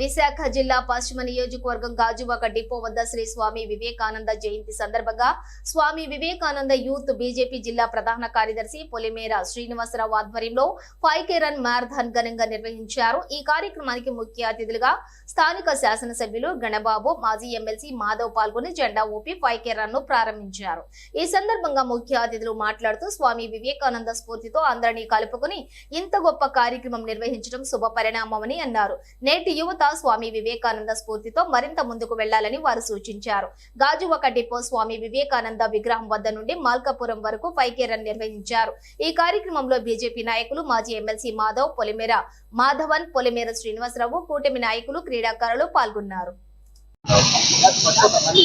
విశాఖ జిల్లా పశ్చిమ నియోజకవర్గం గాజువాక డిపో వద్ద శ్రీ స్వామి వివేకానంద జయంతి సందర్భంగా స్వామి వివేకానంద యూత్ బీజేపీ జిల్లా ప్రధాన కార్యదర్శి పొలిమేర శ్రీనివాసరావు ఆధ్వర్యంలో ఫైవ్ కే రన్ మ్యారథాన్ ఘనంగా నిర్వహించారు. ఈ కార్యక్రమానికి ముఖ్య అతిథులుగా స్థానిక శాసనసభ్యులు గణబాబు మాజీ ఎమ్మెల్సీ మాధవ్ పాల్గొని జెండా ఊపి ఫైవ్ కే రన్ను ప్రారంభించారు. ఈ సందర్భంగా ముఖ్య అతిథులు మాట్లాడుతూ స్వామి వివేకానంద స్ఫూర్తితో అందరినీ కలుపుకుని ఇంత గొప్ప కార్యక్రమం నిర్వహించడం శుభ పరిణామమని అన్నారు. నేటి యువత స్వామి వివేకానంద స్ఫూర్తితో మరింత ముందుకు వెళ్ళాలని వారు సూచించారు. గాజువక డిపో స్వామి వివేకానంద విగ్రహం వద్ద నుండి మాల్కాపురం వరకు పైకే రన్ నిర్వహించారు. ఈ కార్యక్రమంలో బీజేపీ నాయకులు మాజీ ఎమ్మెల్సీ మాధవ్ పొలిమేర మాధవన్ పొలిమేర శ్రీనివాసరావు కూటమి నాయకులు క్రీడాకారులు పాల్గొన్నారు.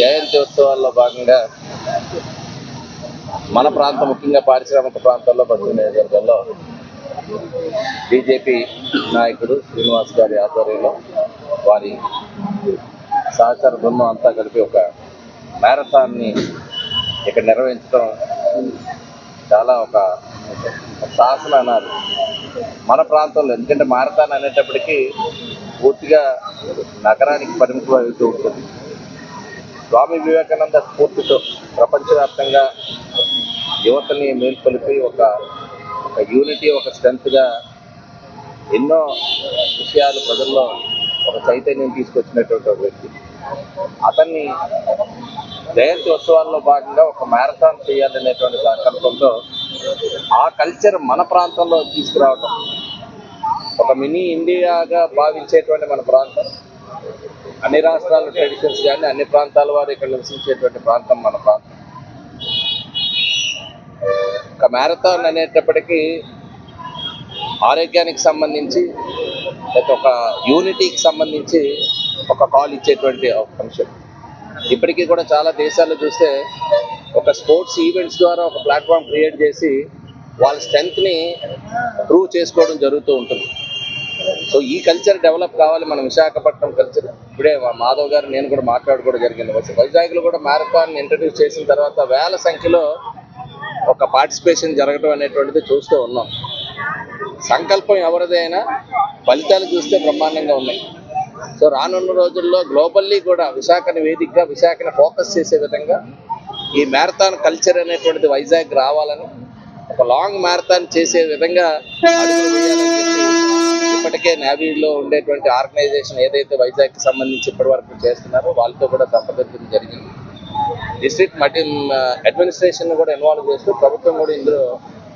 జయంతి ఉత్సవాల్లో భాగంగా మన ప్రాంతం ముఖ్యంగా పారిశ్రామిక ప్రాంతాల్లో పశ్చిమ నియోజకవర్గంలో బీజేపీ నాయకుడు శ్రీనివాస్ గారి ఆధ్వర్యంలో వారి సహచార బృందం అంతా కలిపి ఒక మ్యారథాన్ని ఇక్కడ నిర్వహించడం చాలా ఒక సాహసం అన్నారు. మన ప్రాంతంలో ఎందుకంటే మారథాన్ అనేటప్పటికీ పూర్తిగా నగరానికి పరిమితం అవుతూ ఉంటుంది. స్వామి వివేకానంద స్ఫూర్తితో ప్రపంచవ్యాప్తంగా యువతని మేల్కొలిపి ఒక ఒక యూనిటీ ఒక స్ట్రెంత్గా ఎన్నో విషయాలు ప్రజల్లో ఒక చైతన్యం తీసుకొచ్చినటువంటి ఒక వ్యక్తి. అతన్ని జయంతి ఉత్సవాల్లో భాగంగా ఒక మ్యారథాన్ చేయాలనేటువంటి సంకల్పంతో ఆ కల్చర్ మన ప్రాంతంలో తీసుకురావటం. ఒక మినీ ఇండియాగా భావించేటువంటి మన ప్రాంతం. అన్ని రాష్ట్రాల ట్రెడిషన్స్ కానీ అన్ని ప్రాంతాల వారు ఇక్కడ నివసించేటువంటి ప్రాంతం మన ప్రాంతం. ఒక మ్యారథాన్ అనేటప్పటికీ ఆరోగ్యానికి సంబంధించి లేకపోతే ఒక యూనిటీకి సంబంధించి ఒక కాల్ ఇచ్చేటువంటి ఒక ఫంక్షన్ ఇప్పటికీ కూడా చాలా దేశాల్లో చూస్తే ఒక స్పోర్ట్స్ ఈవెంట్స్ ద్వారా ఒక ప్లాట్ఫామ్ క్రియేట్ చేసి వాళ్ళ స్ట్రెంగ్త్ని ప్రూవ్ చేసుకోవడం జరుగుతూ ఉంటుంది. సో ఈ కల్చర్ డెవలప్ కావాలి మన విశాఖపట్నం కల్చర్ ఇప్పుడే మాధవ్ గారు నేను కూడా మాట్లాడుకోవడం జరిగింది. వచ్చి వైజాగ్లో కూడా మ్యారథాన్ ఇంట్రడ్యూస్ చేసిన తర్వాత వేల సంఖ్యలో ఒక పార్టిసిపేషన్ జరగడం అనేటువంటిది చూస్తూ ఉన్నాం. సంకల్పం ఎవరిదైనా ఫలితాలు చూస్తే బ్రహ్మాండంగా ఉన్నాయి. సో రానున్న రోజుల్లో గ్లోబల్లీ కూడా విశాఖని వేదికగా విశాఖని ఫోకస్ చేసే విధంగా ఈ మ్యారథాన్ కల్చర్ అనేటువంటిది వైజాగ్ రావాలని ఒక లాంగ్ మ్యారథాన్ చేసే విధంగా ఇప్పటికే నేవీలో ఉండేటువంటి ఆర్గనైజేషన్ ఏదైతే వైజాగ్కి సంబంధించి ఇప్పటి వరకు చేస్తున్నారో వాళ్ళతో కూడా సంప్రదించడం జరిగింది. డిస్ట్రిక్ట్ మటి అడ్మినిస్ట్రేషన్ కూడా ఇన్వాల్వ్ చేస్తూ ప్రభుత్వం కూడా ఇందులో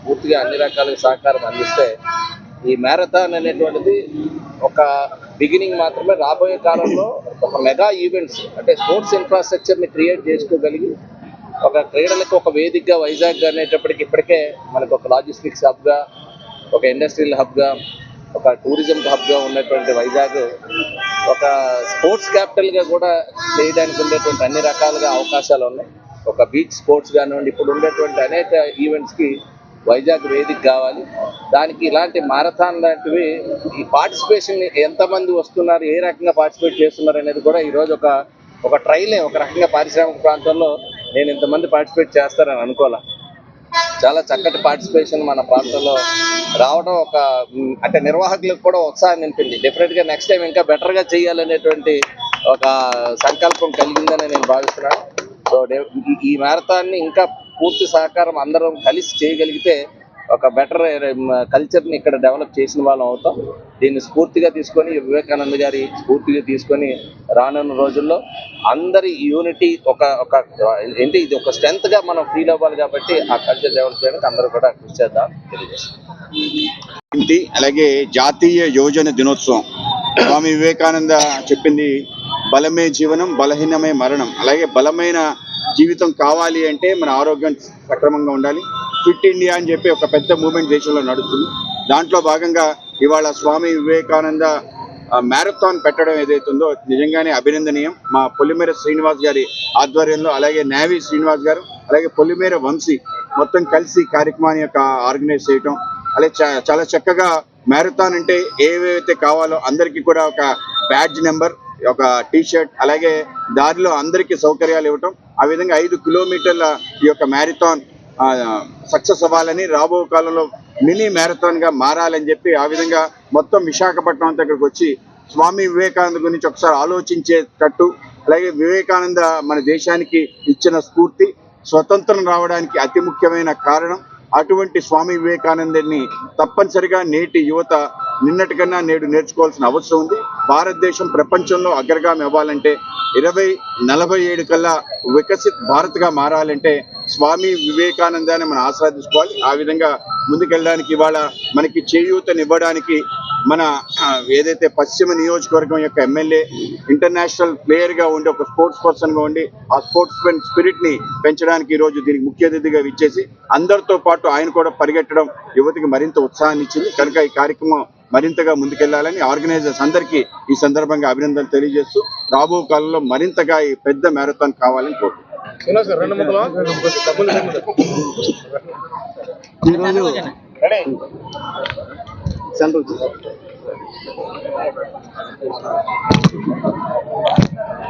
పూర్తిగా అన్ని రకాలుగా సహకారం అందిస్తే ఈ మ్యారథాన్ అనేటువంటిది ఒక బిగినింగ్ మాత్రమే రాబోయే కాలంలో ఒక మెగా ఈవెంట్స్ అంటే స్పోర్ట్స్ ఇన్ఫ్రాస్ట్రక్చర్ని క్రియేట్ చేసుకోగలిగి ఒక క్రీడలకు ఒక వేదికగా వైజాగ్ అనేటప్పటికి ఇప్పటికే మనకు ఒక లాజిస్టిక్స్ హబ్గా ఒక ఇండస్ట్రియల్ హబ్గా ఒక టూరిజం హబ్గా ఉన్నటువంటి వైజాగ్ ఒక స్పోర్ట్స్ క్యాపిటల్గా కూడా చేయడానికి ఉండేటువంటి అన్ని రకాలుగా అవకాశాలు ఉన్నాయి. ఒక బీచ్ స్పోర్ట్స్ కానివ్వండి ఇప్పుడు ఉండేటువంటి అనేక ఈవెంట్స్కి వైజాగ్ వేదిక కావాలి. దానికి ఇలాంటి మారథాన్ లాంటివి ఈ పార్టిసిపేషన్ ఎంతమంది వస్తున్నారు ఏ రకంగా పార్టిసిపేట్ చేస్తున్నారు అనేది కూడా ఈరోజు ఒక ఒక ట్రైలే ఒక రకంగా పారిశ్రామిక ప్రాంతంలో నేను ఇంతమంది పార్టిసిపేట్ చేస్తారని అనుకోలే చాలా చక్కటి పార్టిసిపేషన్ మన ప్రాంతంలో రావడం ఒక అంటే నిర్వాహకులకు కూడా ఉత్సాహం నింపింది డెఫినెట్గా నెక్స్ట్ టైం ఇంకా బెటర్గా చేయాలనేటువంటి ఒక సంకల్పం కలిగిందని నేను భావిస్తున్నాను. సో డే- ఈ- ఈ మ్యారథాన్ని ఇంకా పూర్తి సహకారం అందరం కలిసి చేయగలిగితే ఒక బెటర్ కల్చర్ని um, ఇక్కడ డెవలప్ చేసిన వాళ్ళం అవుతాం. దీన్ని స్ఫూర్తిగా తీసుకొని వివేకానంద గారి స్ఫూర్తిగా తీసుకొని రానున్న రోజుల్లో అందరి యూనిటీ ఒక ఒక ఏంటి ఇది ఒక స్ట్రెంత్గా మనం ఫీల్ అవ్వాలి కాబట్టి ఆ కల్చర్ డెవలప్ చేయడానికి అందరూ కూడా కృషి చేద్దాం తెలియజేస్తాం అలాగే జాతీయ యోజన దినోత్సవం. స్వామి వివేకానంద చెప్పింది బలమే జీవనం బలహీనమే మరణం. అలాగే బలమైన జీవితం కావాలి అంటే మన ఆరోగ్యం సక్రమంగా ఉండాలి. ఫిట్ ఇండియా అని చెప్పి ఒక పెద్ద మూమెంట్ దేశంలో నడుస్తుంది. దాంట్లో భాగంగా ఇవాళ స్వామి వివేకానంద మ్యారథాన్ పెట్టడం ఏదైతుందో నిజంగానే అభినందనీయం. మా పొలిమేర శ్రీనివాస్ గారి ఆధ్వర్యంలో అలాగే నేవీ శ్రీనివాస్ గారు అలాగే పొలిమేర వంశీ మొత్తం కలిసి కార్యక్రమాన్ని యొక్క ఆర్గనైజ్ చేయటం. అలాగే చాలా చక్కగా మ్యారథాన్ అంటే ఏవైతే కావాలో అందరికీ కూడా ఒక బ్యాడ్జ్ నెంబర్ ఒక టీ షర్ట్ అలాగే దారిలో అందరికీ సౌకర్యాలు ఇవ్వటం. ఆ విధంగా ఐదు కిలోమీటర్ల ఈ యొక్క మ్యారథాన్ సక్సెస్ అవ్వాలని రాబో కాలంలో మినీ మ్యారథాన్గా మారాలని చెప్పి ఆ విధంగా మొత్తం విశాఖపట్నం అంతా ఇక్కడికి వచ్చి స్వామి వివేకానంద గురించి ఒకసారి ఆలోచించేటట్టు అలాగే వివేకానంద మన దేశానికి ఇచ్చిన స్ఫూర్తి స్వతంత్రం రావడానికి అతి ముఖ్యమైన కారణం. అటువంటి స్వామి వివేకానందని తప్పనిసరిగా నేటి యువత నిన్నటి కన్నా నేడు నేర్చుకోవాల్సిన అవసరం ఉంది. భారతదేశం ప్రపంచంలో అగ్రగామి అవ్వాలంటే ఇరవై నలభై ఏడు కల్లా వికసిత్ భారత్గా మారాలంటే స్వామి వివేకానందాన్ని మనం ఆస్వాదించుకోవాలి. ఆ విధంగా ముందుకెళ్ళడానికి ఇవాళ మనకి చేయూతనివ్వడానికి మన ఏదైతే పశ్చిమ నియోజకవర్గం యొక్క ఎమ్మెల్యే ఇంటర్నేషనల్ ప్లేయర్గా ఉండి ఒక స్పోర్ట్స్ పర్సన్గా ఉండి ఆ స్పోర్ట్స్ మెన్ స్పిరిట్ని పెంచడానికి ఈరోజు రోజు దీనికి ముఖ్య అతిథిగా ఇచ్చేసి అందరితో పాటు ఆయన కూడా పరిగెట్టడం యువతికి మరింత ఉత్సాహాన్ని ఇచ్చింది కనుక ఈ కార్యక్రమం మరింతగా ముందుకెళ్ళాలని ఆర్గనైజర్స్ అందరికీ ఈ సందర్భంగా అభినందనలు తెలియజేస్తూ రాబో కాలంలో మరింతగా ఈ పెద్ద మ్యారథాన్ కావాలని కోరుకుంటున్నాను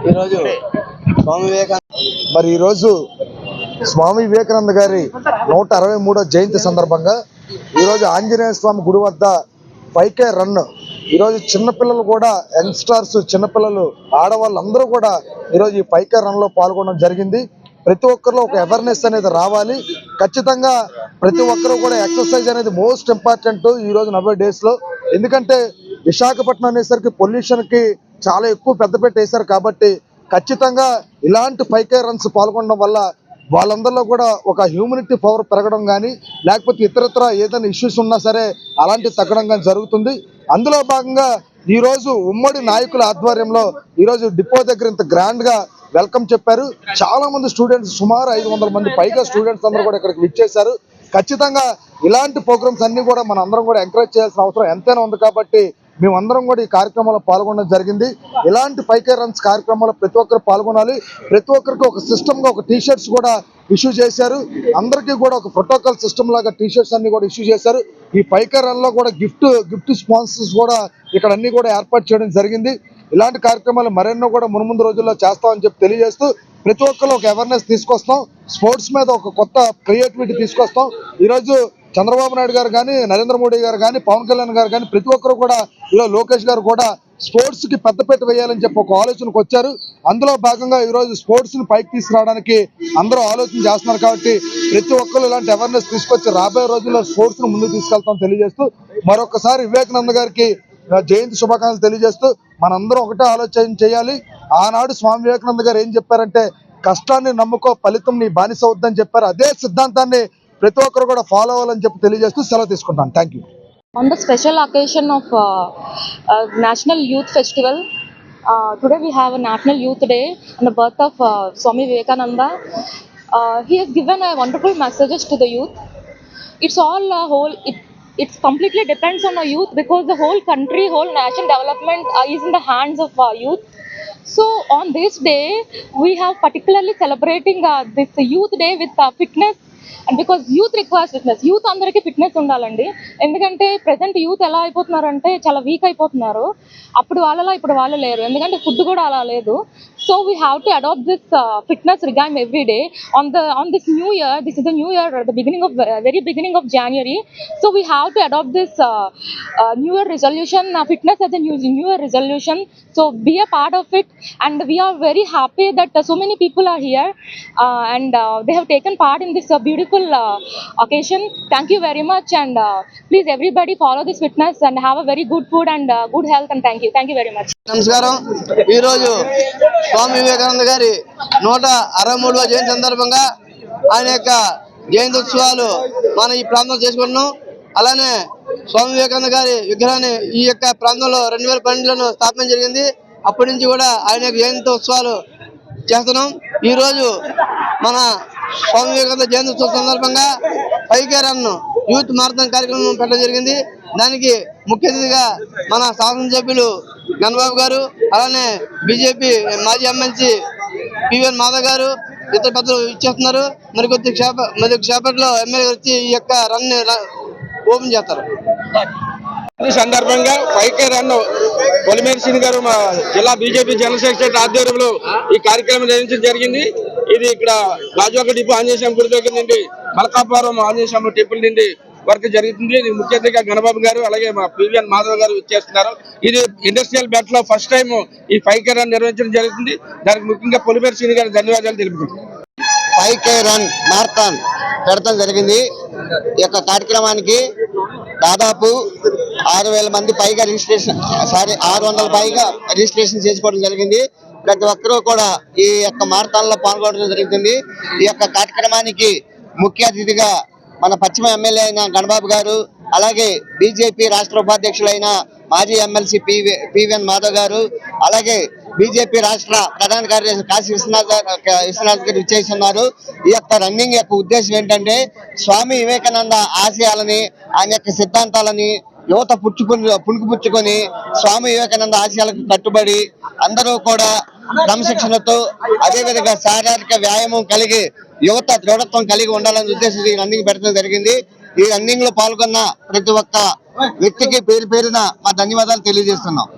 ఈరోజు స్వామి వివేకానంద మరి ఈరోజు స్వామి వివేకానంద గారి నూట అరవై మూడో జయంతి సందర్భంగా ఈరోజు ఆంజనేయ స్వామి గుడి వద్ద పైకే రన్. ఈరోజు చిన్నపిల్లలు కూడా యంగ్స్టర్స్ చిన్నపిల్లలు ఆడవాళ్ళు అందరూ కూడా ఈరోజు ఈ పైకే రన్లో పాల్గొనడం జరిగింది. ప్రతి ఒక్కరిలో ఒక అవేర్నెస్ అనేది రావాలి. ఖచ్చితంగా ప్రతి ఒక్కరు కూడా ఎక్సర్సైజ్ అనేది మోస్ట్ ఇంపార్టెంట్ ఈ రోజు నలభై డేస్లో ఎందుకంటే విశాఖపట్నం అనేసరికి పొల్యూషన్కి చాలా ఎక్కువ పెద్ద వేశారు కాబట్టి ఖచ్చితంగా ఇలాంటి ఫైవ్ రన్స్ పాల్గొనడం వల్ల వాళ్ళందరిలో కూడా ఒక హ్యూమినిటీ పవర్ పెరగడం కానీ లేకపోతే ఇతరత్ర ఏదైనా ఇష్యూస్ ఉన్నా సరే అలాంటి తగ్గడం కానీ జరుగుతుంది. అందులో భాగంగా ఈరోజు ఉమ్మడి నాయకుల ఆధ్వర్యంలో ఈరోజు డిపో దగ్గర ఇంత గ్రాండ్గా వెల్కమ్ చెప్పారు. చాలా మంది స్టూడెంట్స్ సుమారు ఐదు వందల మంది పైగా స్టూడెంట్స్ అందరూ కూడా ఇక్కడికి విచ్చేశారు ఖచ్చితంగా ఇలాంటి ప్రోగ్రామ్స్ అన్ని కూడా మన అందరం కూడా ఎంకరేజ్ చేయాల్సిన అవసరం ఎంతైనా ఉంది కాబట్టి మేమందరం కూడా ఈ కార్యక్రమంలో పాల్గొనడం జరిగింది. ఇలాంటి పైకే రన్స్ కార్యక్రమంలో ప్రతి ఒక్కరు పాల్గొనాలి. ప్రతి ఒక్కరికి ఒక సిస్టమ్గా ఒక టీ షర్ట్స్ కూడా ఇష్యూ చేశారు. అందరికీ కూడా ఒక ప్రోటోకాల్ సిస్టమ్ లాగా టీ షర్ట్స్ అన్ని కూడా ఇష్యూ చేశారు. ఈ పైకే రన్లో కూడా గిఫ్ట్ గిఫ్ట్ స్పాన్సర్స్ కూడా ఇక్కడ అన్ని కూడా ఏర్పాటు చేయడం జరిగింది. ఇలాంటి కార్యక్రమాలు మరెన్నో కూడా మున్ముందు రోజుల్లో చేస్తామని చెప్పి తెలియజేస్తూ ప్రతి ఒక్కరు ఒక అవేర్నెస్ తీసుకొస్తాం స్పోర్ట్స్ మీద ఒక కొత్త క్రియేటివిటీ తీసుకొస్తాం ఈరోజు చంద్రబాబు నాయుడు గారు కానీ నరేంద్ర మోడీ గారు కానీ పవన్ కళ్యాణ్ గారు కానీ ప్రతి ఒక్కరు కూడా ఈరోజు లోకేష్ గారు కూడా స్పోర్ట్స్కి పెద్దపీట వేయాలని చెప్పి ఒక ఆలోచనకు వచ్చారు. అందులో భాగంగా ఈరోజు స్పోర్ట్స్ని పైకి తీసుకురావడానికి అందరూ ఆలోచన చేస్తున్నారు కాబట్టి ప్రతి ఒక్కరు ఇలాంటి అవేర్నెస్ తీసుకొచ్చి రాబోయే రోజుల్లో స్పోర్ట్స్ను ముందుకు తీసుకెళ్తాం తెలియజేస్తూ మరొకసారి వివేకానంద గారికి జయంతి శుభాకాంక్షలు తెలియజేస్తూ మనందరం ఒకటే ఆలోచన చేయాలి. ఆనాడు స్వామి వివేకానంద గారు ఏం చెప్పారంటే కష్టాన్ని నమ్ముకో ఫలితం నీ బానిస వద్దని చెప్పారు. అదే సిద్ధాంతాన్ని ప్రతి ఒక్కరు కూడా ఫాలో అవ్వాలని చెప్పి తెలియజేస్తూ సెలవు తీసుకుంటాను thank you On the special occasion of uh, uh, National Youth Festival, uh, today we have a National Youth Day and the birth of uh, Swami Vivekananda. Uh, he has given a wonderful messages to the youth. It's all a whole. It it completely depends on the youth because the whole country, whole nation development uh, is in the hands of uh, youth. So on this day, we have particularly celebrating uh, this youth day with uh, fitness and because youth requires fitness youth అందరికీ fitness ఉండాలండి. ఎందుకంటే present youth ఎలా అయిపోతున్నారు అంటే చాలా week అయిపోతున్నారు. అప్పుడు వాళ్ళలా ఇప్పుడు వాళ్ళు లేరు. ఎందుకంటే ఫుడ్ కూడా అలా లేదు. So we have to adopt this uh, fitness regime every day. On the on this new year, this is the new year, the beginning of uh, very beginning of January. So we have to adopt this uh, uh, new year resolution, uh, fitness as a new, new year resolution. So be a part of it, and we are very happy that uh, so many people are here, uh, and uh, they have taken part in this uh, beautiful uh, occasion. Thank you very much, and uh, please everybody follow this fitness and have a very good food and uh, good health. And thank you, thank you very much. నమస్కారం. ఈరోజు స్వామి వివేకానంద గారి నూట అరవై మూడవ జయంతి సందర్భంగా ఆయన యొక్క జయంతి ఉత్సవాలు మనం ఈ ప్రాంతంలో చేసుకుంటున్నాం. అలానే స్వామి వివేకానంద గారి విగ్రహాన్ని ఈ యొక్క ప్రాంతంలో రెండు వేల పన్నెండులో స్థాపన జరిగింది. అప్పటి నుంచి కూడా ఆయన యొక్క జయంతి ఉత్సవాలు చేస్తున్నాం. ఈ రోజు మన స్వామి వివేకానంద జయంతి ఉత్సవం సందర్భంగా పైకే రన్ యూత్ మారథాన్ కార్యక్రమం పెట్టడం జరిగింది. దానికి ముఖ్య అతిథిగా మన శాసనసభ్యులు గణబాబు గారు అలానే బీజేపీ మాజీ ఎమ్మెల్సీ పివిఎన్ మాధవ్ గారు ఇతర పెద్దలు ఇచ్చేస్తున్నారు. మరి కొద్ది క్షేప మరి క్షేపట్లో ఎమ్మెల్యే వచ్చి ఈ యొక్క రన్ ఓపెన్ చేస్తారు. ఈ సందర్భంగా పైకే రన్ పొలిమేరి సింగ్ గారు మా జిల్లా బీజేపీ జనరల్ సెక్రటరీ ఆధ్వర్యంలో ఈ కార్యక్రమం నిర్వహించడం జరిగింది. ఇది ఇక్కడ రాజోక డిపో ఆంజనేయ స్వామి గుడి దగ్గర నుండి మలకాపురం ఆంజనేయ స్వామి టెంపుల్ నుండి వర్క్ జరుగుతుంది. ఇది ముఖ్య అతిథిగా గణబాబు గారు అలాగే మా పివిఎన్ మాధవ్ గారు చేస్తున్నారు. ఇది ఇండస్ట్రియల్ బెల్ట్లో ఫస్ట్ టైం ఈ ఫైవ్ రన్ నిర్వహించడం జరుగుతుంది. దానికి ముఖ్యంగా పొలిపేరు శ్రీని గారు ధన్యవాదాలు తెలుపుకుంటున్నాను ఫైవ్ కే రన్ మారథాన్ పెడతాం జరిగింది. ఈ యొక్క కార్యక్రమానికి దాదాపు ఆరు వేల మంది పైగా రిజిస్ట్రేషన్ సారీ ఆరు వందల పైగా రిజిస్ట్రేషన్ చేసుకోవడం జరిగింది. ప్రతి ఒక్కరూ కూడా ఈ యొక్క మారథాన్లో పాల్గొనడం జరుగుతుంది. ఈ యొక్క కార్యక్రమానికి ముఖ్య అతిథిగా మన పశ్చిమ ఎమ్మెల్యే అయిన గణబాబు గారు అలాగే బీజేపీ రాష్ట్ర ఉపాధ్యక్షులైన మాజీ ఎమ్మెల్సీ పివి పివిఎన్ మాధవ్ గారు అలాగే బీజేపీ రాష్ట్ర ప్రధాన కార్యదర్శి కాశీ విశ్వనాథ్ విశ్వనాథ్ గారు ఇచ్చేస్తున్నారు ఈ యొక్క రన్నింగ్ యొక్క ఉద్దేశం ఏంటంటే స్వామి వివేకానంద ఆశయాలని ఆయన యొక్క సిద్ధాంతాలని యువత పుచ్చుకుని పుణుకుపుచ్చుకొని స్వామి వివేకానంద ఆశయాలకు కట్టుబడి అందరూ కూడా క్రమశిక్షణతో అదేవిధంగా శారీరక వ్యాయామం కలిగి యువత దృఢత్వం కలిగి ఉండాలని ఉద్దేశించి ఈ రన్నింగ్ పెట్టడం జరిగింది. ఈ రన్నింగ్లో పాల్గొన్న ప్రతి ఒక్క వ్యక్తికి పేరు పేరున మా ధన్యవాదాలు తెలియజేస్తున్నాం.